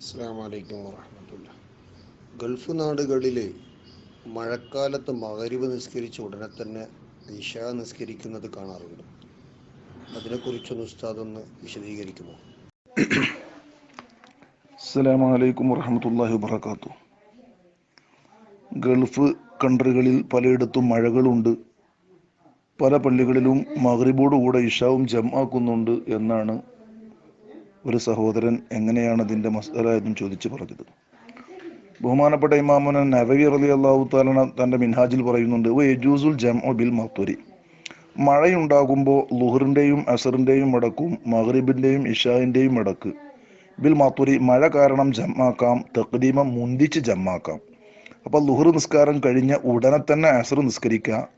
അസ്സാം വലൈക്കും വറഹമത്തുള്ള ഗൾഫ് നാടുകളിൽ മഴക്കാലത്ത് മകരിവ് നിസ്കരിച്ച് ഉടനെ തന്നെ ഇഷ നിസ്കരിക്കുന്നത് കാണാറുണ്ട്. അതിനെക്കുറിച്ചൊന്ന് ഉസ്താദ് ഒന്ന് വിശദീകരിക്കുമോ? അസ്സലാമു അലൈക്കും വറഹമത്തല്ലാഹി വബർക്കാത്തു ഗൾഫ് കൺട്രികളിൽ പലയിടത്തും മഴകളുണ്ട്. പല പള്ളികളിലും മകരിബോടുകൂടെ ഇഷാവും ജമാക്കുന്നുണ്ട് എന്നാണ് ഒരു സഹോദരൻ എങ്ങനെയാണ് അതിന്റെ മസ്തല എന്നും ചോദിച്ചു പറഞ്ഞത്. ബഹുമാനപ്പെട്ട ഇമാമുന നവവി അലി അള്ളാഹു താലന തന്റെ മിൻഹാജിൽ പറയുന്നുണ്ട് യജൂസുൽ ജം ബിൽ മത്തുരി മഴയുണ്ടാകുമ്പോൾ ലുഹറിന്റെയും അസറിന്റെയും മടക്കും മഗ്രിബിന്റെയും ഇഷാഹിന്റെയും മടക്ക്. ബിൽ മാത്തൂരി മഴ കാരണം ജമ്മാക്കാം തക്ദീമം മുന്തിച്ച് ജമ്മാക്കാം അപ്പോൾ ലുഹർ നിസ്കാരം കഴിഞ്ഞ ഉടനെ തന്നെ അസർ നിസ്കരിക്കുക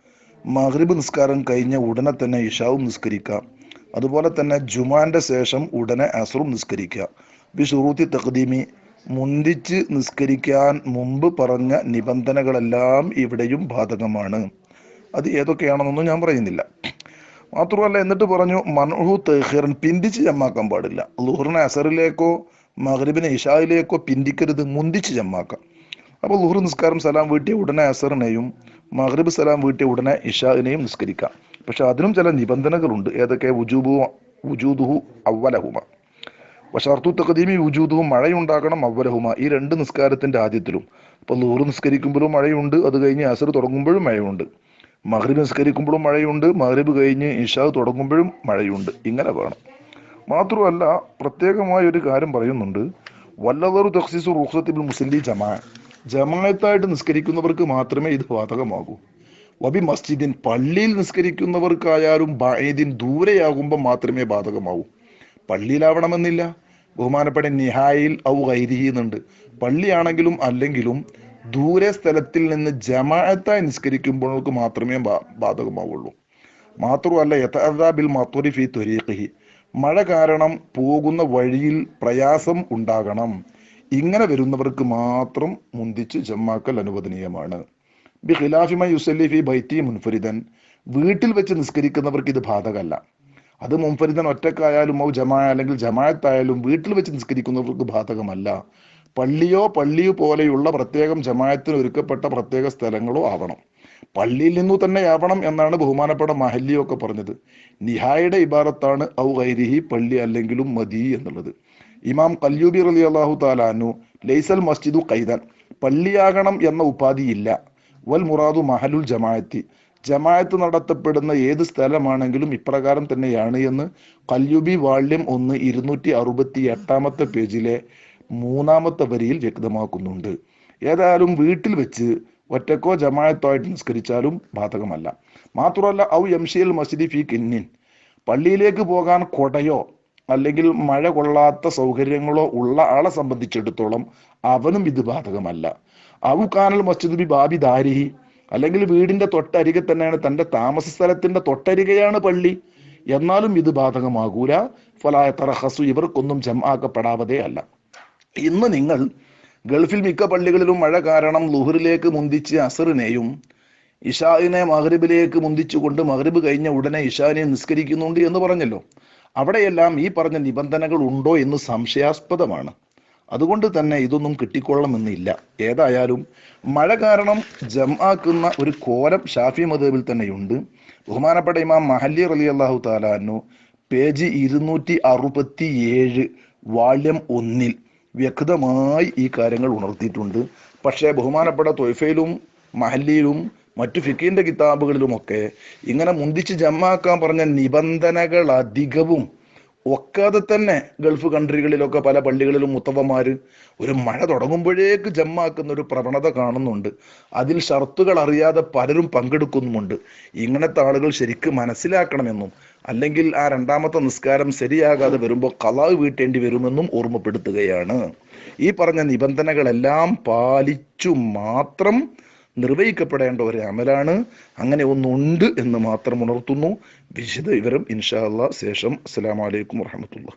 മഗ്രിബ് നിസ്കാരം കഴിഞ്ഞ ഉടനെ തന്നെ ഇഷാവും നിസ്കരിക്കാം. അതുപോലെ തന്നെ ജുമാന്റെ ശേഷം ഉടനെ അസറും നിസ്കരിക്കുക. ബി ഷുറൂത്തി തഖദീമി മുന്തിച്ച് നിസ്കരിക്കാൻ മുമ്പ് പറഞ്ഞ നിബന്ധനകളെല്ലാം ഇവിടെയും ബാധകമാണ്. അത് ഏതൊക്കെയാണെന്നൊന്നും ഞാൻ പറയുന്നില്ല. മാത്രമല്ല എന്നിട്ട് പറഞ്ഞു മൻഹു തെഹീറൻ പിന്തിച്ച് ജമാക്കാൻ പാടില്ല. ലുഹറിനെ അസറിലേക്കോ മഗ്രിബിനെ ഇഷായിലേക്കോ പിന്തിക്കരുത് മുന്തിച്ച് ജമാക്കാം അപ്പോൾ ലുഹർ നിസ്കാരം സലാം വീട്ടിയ ഉടനെ അസറിനെയും മഗ്രിബ് സലാം വീട്ടിയ ഉടനെ ഇഷാഹിനെയും നിസ്കരിക്കാം. പക്ഷെ അതിനും ചില നിബന്ധനകളുണ്ട്. ഏതൊക്കെ? വുജൂബു വുജൂദുഹു അവലഹുമ വഷർത്തു തഖദീമി വുജൂദുഹു മഴയുണ്ടാകണം അവലഹുമ ഈ രണ്ട് നിസ്കാരത്തിന്റെ ആദ്യത്തിലും. അപ്പോൾ നൂറ് നിസ്കരിക്കുമ്പോഴും മഴയുണ്ട്. അത് കഴിഞ്ഞ് അസർ തുടങ്ങുമ്പോഴും മഴയുണ്ട്. മഹ്രിബ് നിസ്കരിക്കുമ്പോഴും മഴയുണ്ട്. മഹ്രിബ് കഴിഞ്ഞ് ഇഷാ തുടങ്ങുമ്പോഴും മഴയുണ്ട്. ഇങ്ങനെ വേണം. മാത്രമല്ല പ്രത്യേകമായ ഒരു കാര്യം പറയുന്നുണ്ട്. വല്ലതറു തഖ്സീസു റുഖ്സത്തിൽ മുസ്ലി ജമാ. ജമായത്തായിട്ട് നിസ്കരിക്കുന്നവർക്ക് മാത്രമേ ഇത് ബാധകമാകൂ വബി മസ്ജിദിൻ പള്ളിയിൽ നിസ്കരിക്കുന്നവർക്കായാലും ബായദിൻ ദൂരെയാകുമ്പോൾ മാത്രമേ ബാധകമാവൂ. പള്ളിയിലാവണമെന്നില്ല. ബഹുമാനപ്പെട്ട നിഹായിൽ ഔ ഗൈരിഹി എന്നുണ്ട്. പള്ളിയാണെങ്കിലും അല്ലെങ്കിലും ദൂരെ സ്ഥലത്തിൽ നിന്ന് ജമാഅത്തായി നിസ്കരിക്കുമ്പോഴേക്ക് മാത്രമേ ബാധകമാവുള്ളൂ. മാത്രമല്ല യഥാബിൽ മത്തുരി ഫി ത്വരീഖി മഴ കാരണം പോകുന്ന വഴിയിൽ പ്രയാസം ഉണ്ടാകണം. ഇങ്ങനെ വരുന്നവർക്ക് മാത്രം മുന്തിച്ച് ജമാക്കൽ അനുവദനീയമാണ്. ബി ഖിലാഫിമ യുസല്ലി ഫി ബൈത്തി മുൻഫരിദൻ. വീട്ടിൽ വെച്ച് നിസ്കരിക്കുന്നവർക്ക് ഇത് ബാധകമല്ല. അത് മുൻഫരിദൻ ഒറ്റക്കായാലും ഔ ജമാ അല്ലെങ്കിൽ ജമായത്തായാലും വീട്ടിൽ വെച്ച് നിസ്കരിക്കുന്നവർക്ക് ബാധകമല്ല. പള്ളിയോ പള്ളിയോ പോലെയുള്ള പ്രത്യേകം ജമായത്തിന് ഒരുക്കപ്പെട്ട പ്രത്യേക സ്ഥലങ്ങളോ ആവണം. പള്ളിയിൽ നിന്നു തന്നെ ആവണം എന്നാണ് ബഹുമാനപ്പെട്ട മഹല്ലിയോ ഒക്കെ പറഞ്ഞത്. നിഹായുടെ ഇബാറത്താണ് ഔ ഗൈരിഹി പള്ളി അല്ലെങ്കിലും മതി എന്നുള്ളത്. ഇമാം കല്യൂബി റലി അള്ളാഹു താലാനു ലൈസൽ മസ്ജിദു കൈതാൻ പള്ളിയാകണം എന്ന ഉപാധിയില്ല. വൽ മുറാദു മഹലുൽ ജമാഅത്തി. ജമാഅത്ത് നടത്തപ്പെടുന്ന ഏത് സ്ഥലമാണെങ്കിലും ഇപ്രകാരം തന്നെയാണ് എന്ന് കല്യുബി വാള്യം ഒന്ന് ഇരുന്നൂറ്റി അറുപത്തി എട്ടാമത്തെ പേജിലെ മൂന്നാമത്തെ വരിയിൽ വ്യക്തമാക്കുന്നുണ്ട്. ഏതായാലും വീട്ടിൽ വെച്ച് ഒറ്റക്കോ ജമായത്തോയിട്ട് നിസ്കരിച്ചാലും ബാധകമല്ല. മാത്രമല്ല ഔ എംഷിയൽ മസ്ജിദി ഫി കിന്നിൻ. പള്ളിയിലേക്ക് പോകാൻ കൊടയോ അല്ലെങ്കിൽ മഴ കൊള്ളാത്ത സൗകര്യങ്ങളോ ഉള്ള ആളെ സംബന്ധിച്ചിടത്തോളം അവനും ഇത് ബാധകമല്ല. അവുക്കാനൽ കാനൽ മസ്ജിദ് ബി ബാബി ദാരിഹി. അല്ലെങ്കിൽ വീടിന്റെ തൊട്ടരികെ തന്നെയാണ് തന്റെ താമസ സ്ഥലത്തിന്റെ തൊട്ടരികെയാണ് പള്ളി. എന്നാലും ഇത് ബാധകമാകൂല. ഫലായ തറഹസു ഇവർക്കൊന്നും ജമാക്കപ്പെടാവതേ അല്ല. ഇന്ന് നിങ്ങൾ ഗൾഫിൽ മിക്ക പള്ളികളിലും മഴ കാരണം ലുഹറിലേക്ക് മുന്തിച്ച് അസറിനെയും ഇഷാവിനെ മഹ്രിബിലേക്ക് മുന്തിച്ചുകൊണ്ട് മഹ്രിബ് കഴിഞ്ഞ ഉടനെ ഇഷാനെ നിസ്കരിക്കുന്നുണ്ട് എന്ന് പറഞ്ഞല്ലോ. അവിടെയെല്ലാം ഈ പറഞ്ഞ നിബന്ധനകൾ ഉണ്ടോ എന്ന് സംശയാസ്പദമാണ്. അതുകൊണ്ട് തന്നെ ഇതൊന്നും കിട്ടിക്കൊള്ളണമെന്നില്ല. ഏതായാലും മഴ കാരണം ജമാക്കുന്ന ഒരു കോലം ഷാഫി മതബിൽ തന്നെയുണ്ട്. ബഹുമാനപ്പെട്ട ഇമാം മഹല്ലി അലി അള്ളാഹു താലാനു പേജ് ഇരുന്നൂറ്റി അറുപത്തി ഏഴ് വാള്യം ഒന്നിൽ വ്യക്തമായി ഈ കാര്യങ്ങൾ ഉണർത്തിയിട്ടുണ്ട്. പക്ഷേ ബഹുമാനപ്പെട്ട തൊയ്ഫയിലും മഹല്ലിയിലും മറ്റു ഫിക്കിന്റെ കിതാബുകളിലുമൊക്കെ ഇങ്ങനെ മുന്തിച്ച് ജമ്മാക്കാൻ പറഞ്ഞ നിബന്ധനകൾ അധികവും ഒക്കാതെ തന്നെ ഗൾഫ് കൺട്രികളിലൊക്കെ പല പള്ളികളിലും മുത്തവന്മാര് ഒരു മഴ തുടങ്ങുമ്പോഴേക്ക് ജമ്മാക്കുന്ന ഒരു പ്രവണത കാണുന്നുണ്ട്. അതിൽ ഷർത്തുകൾ അറിയാതെ പലരും പങ്കെടുക്കുന്നുമുണ്ട്. ഇങ്ങനത്തെ ആളുകൾ ശരിക്കും മനസ്സിലാക്കണമെന്നും അല്ലെങ്കിൽ ആ രണ്ടാമത്തെ നിസ്കാരം ശരിയാകാതെ വരുമ്പോൾ കലാവ് വീട്ടേണ്ടി വരുമെന്നും ഓർമ്മപ്പെടുത്തുകയാണ്. ഈ പറഞ്ഞ നിബന്ധനകളെല്ലാം പാലിച്ചു മാത്രം നിർവഹിക്കപ്പെടേണ്ട ഒരു അമലാണ്. അങ്ങനെ ഒന്നുണ്ട് എന്ന് മാത്രം ഉണർത്തുന്നു. വിശദ വിവരം ഇൻഷാ അള്ളാഹ് ശേഷം അസ്സലാമലൈക്കും വറഹമത്തുള്ള